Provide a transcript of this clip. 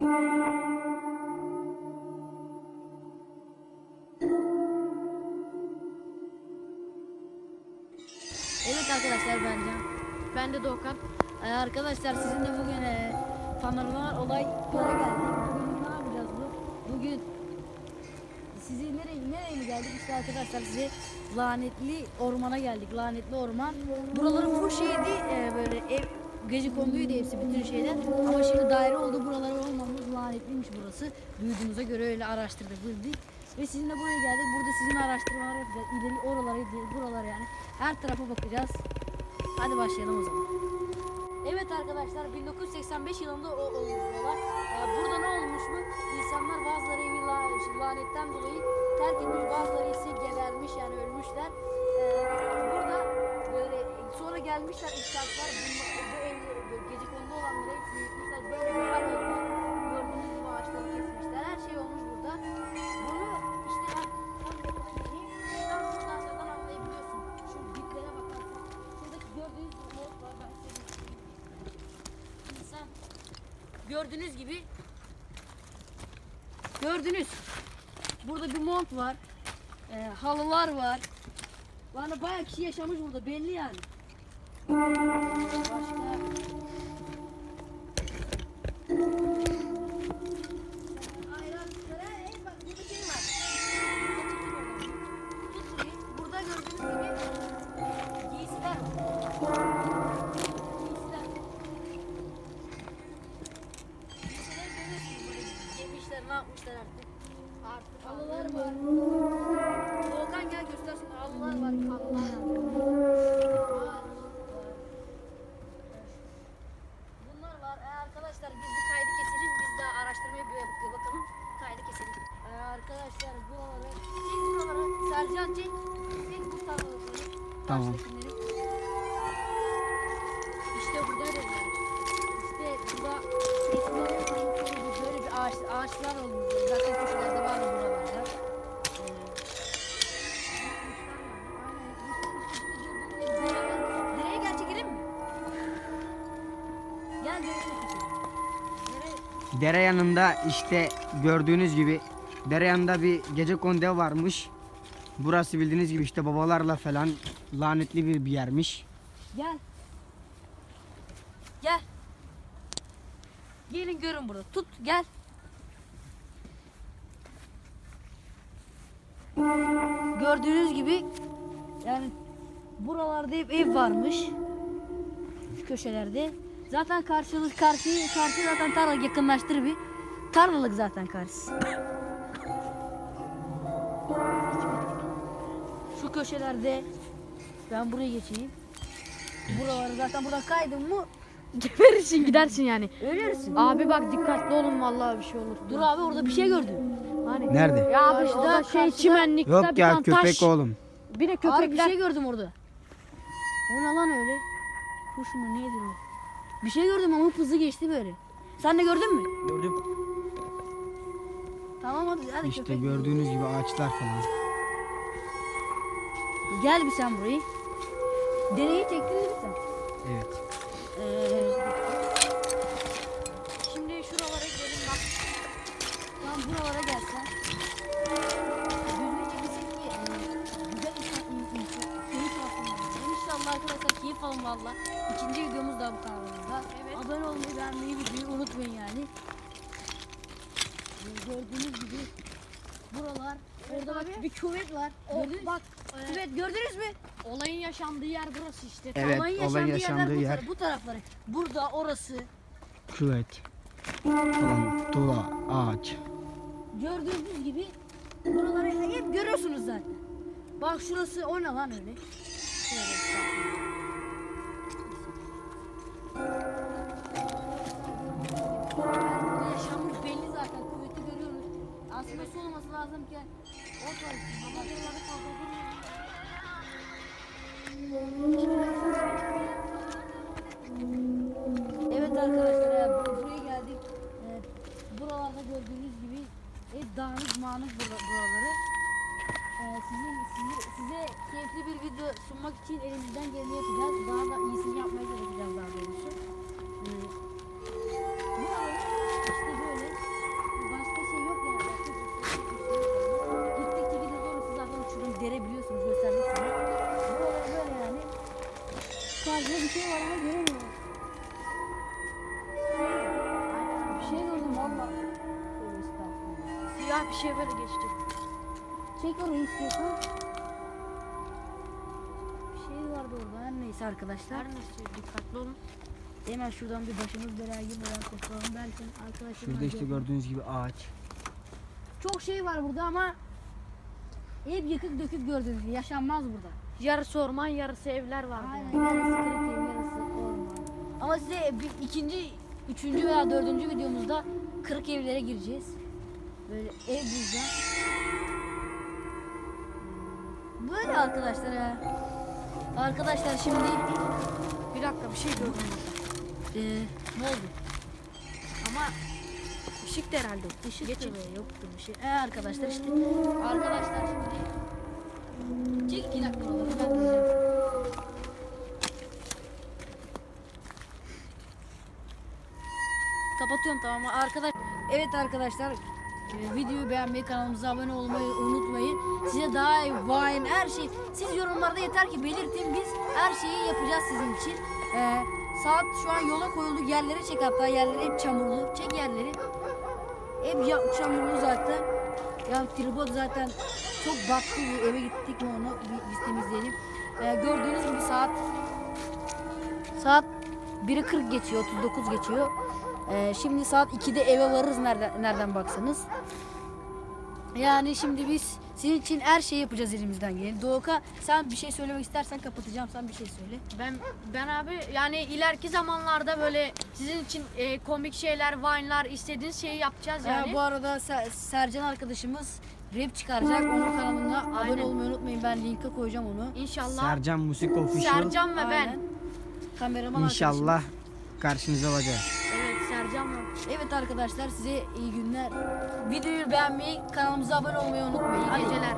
Evet arkadaşlar ben Can. Ben de Doğukan. Ee, arkadaşlar sizinle bugün e, paranormal olay göre geldik. Bugün ne yapacağız bu? Bugün sizi nereye nereye mi geldik? İşte arkadaşlar size lanetli ormana geldik. Lanetli orman. Buraları full şeydi e, böyle ev gece konduydu hepsi bütün şeyler. Ama şimdi daire oldu. Buraları olmamış. Lanetliymiş burası. Duyduğumuza göre öyle araştırdık bildik. Ve sizinle buraya geldik. Burada sizin araştırmalar yapacağız. İleri oralara, buralara yani. Her tarafa bakacağız. Hadi başlayalım o zaman. Evet arkadaşlar 1985 yılında o olmuş olay. Ee, burada ne olmuş mu? İnsanlar bazıları evi işte lanetten dolayı terk etmiş, bazıları ise gebermiş yani ölmüşler. Ee, burada böyle sonra gelmişler inşaatlar bu, bu gördüğünüz gibi gördünüz. Burada bir mont var. Ee, halılar var. Yani bayağı kişi yaşamış burada belli yani. Başka Burada gördüğünüz gibi Sercan çek. Çek bu tarafları. Tamam. Baştakileri. İşte burada dediler. İşte burada eskilerin koyduğu böyle bir ağaç, ağaçlar olmuş. Zaten köşelerde var buralarda. Ee, Nereye gel çekelim mi? Gel nereye çekelim? Nereye? Dere yanında işte gördüğünüz gibi dere yanında bir gece kondu varmış. Burası bildiğiniz gibi işte babalarla falan lanetli bir, bir yermiş. Gel. Gel. Gelin görün burada. Tut gel. Gördüğünüz gibi yani buralarda hep ev varmış. Şu köşelerde. Zaten karşılık karşı karşı zaten tarla yakınlaştır bir. Tarlalık zaten karşısı. Şu köşelerde ben buraya geçeyim. Buraları zaten buradan kaydın mı geberirsin gidersin yani. Ölürsün. Abi bak dikkatli olun vallahi bir şey olur. Dur abi orada bir şey gördüm. Hani Nerede? Ya abi işte da şey karşıda- çimenlikte Yok bir ya tane köpek taş. oğlum. Bir de Abi bir köpekler. şey gördüm orada. O ne lan öyle? Kuş mu nedir o? Bir şey gördüm ama hızlı geçti böyle. Sen de gördün mü? Gördüm. Tamam hadi hadi İşte köpek. gördüğünüz gibi ağaçlar falan. Gel bir sen burayı. Deneyi çektin mi sen? Evet. Ee, şimdi şuralara gidelim bak. Tamam buralara gelsen. Düzgün çekilsin ki e, güzel keyif alsın. İnşallah arkadaşlar keyif alın valla. İkinci videomuz da bu kanalımızda. Evet. Abone olmayı, beğenmeyi, videoyu unutmayın yani. Ee, Gördüğünüz gibi buralar. Orada bak bir küvet var. O, Gördünüz bak e, Küvet gördünüz mü? olayın yaşandığı yer burası işte. Evet, Olayın olayın yaşandığı, bu, yer. bu tarafları. Burada orası. Küvet. Falan. Tuğla, ağaç. Gördüğünüz gibi buraları hep görüyorsunuz zaten. Bak şurası o ne lan öyle? Şöyle olması lazım ki o buraları kaldırdım. Evet arkadaşlar ya, bu- buraya geldik. Ee, buralarda gördüğünüz gibi e, dağınık mağınık bura- buraları. Ee, sizin, size, size keyifli bir video sunmak için elimizden geleni yapacağız. Daha da iyisini yapmaya çalışacağız daha doğrusu. Ee, bir şey var ama göremiyorum. Bir şey gördüm valla. Siyah bir şey böyle geçti. Çek orayı istiyorsan. Bir şey vardı orada. Her neyse arkadaşlar. Her neyse dikkatli olun. Hemen şuradan bir başımız belaya girmeden kurtulalım derken arkadaşlar. Şurada işte gördüğünüz gibi ağaç. Çok şey var burada ama hep yıkık dökük gördüğünüz gibi yaşanmaz burada. Yarısı orman yarısı evler vardı. Aynen yarısı kırık ev yarısı orman. Ama size bir, ikinci, üçüncü veya dördüncü videomuzda kırık evlere gireceğiz. Böyle ev bulacağız. Böyle arkadaşlar ya. Arkadaşlar şimdi Bir dakika bir şey gördüm eee ne oldu? Ama ışık herhalde. Işık Geçin. yoktu bir şey. Ee, arkadaşlar işte arkadaşlar şimdi Kapatıyorum tamam mı? Arkadaş Evet arkadaşlar e, videoyu beğenmeyi kanalımıza abone olmayı unutmayın. Size daha iyi Vine her şey siz yorumlarda yeter ki belirtin biz her şeyi yapacağız sizin için. Ee, saat şu an yola koyuldu yerleri çek hatta yerleri hep çamurlu çek yerleri. Hep ya, çamurlu zaten. Ya tripod zaten çok battı. Bir eve gittik mi onu biz temizleyelim. Ee, gördüğünüz gibi saat saat 1'i 40 geçiyor, 39 geçiyor. Ee, şimdi saat 2'de eve varırız nereden, nereden baksanız. Yani şimdi biz senin için her şeyi yapacağız elimizden geleni. Doğuka sen bir şey söylemek istersen kapatacağım. Sen bir şey söyle. Ben ben abi yani ileriki zamanlarda böyle sizin için e, komik şeyler, vine'lar istediğiniz şeyi yapacağız yani. Ee, bu arada Ser- Sercan arkadaşımız rap çıkaracak. Onun kanalına abone olmayı unutmayın. Ben linke koyacağım onu. İnşallah Sercan Musik Official. Sercan ve ben. Aynen. Kameraman İnşallah karşınıza olacağız. Evet Sercan ve Evet arkadaşlar size iyi günler. Videoyu beğenmeyi, kanalımıza abone olmayı unutmayın. iyi geceler.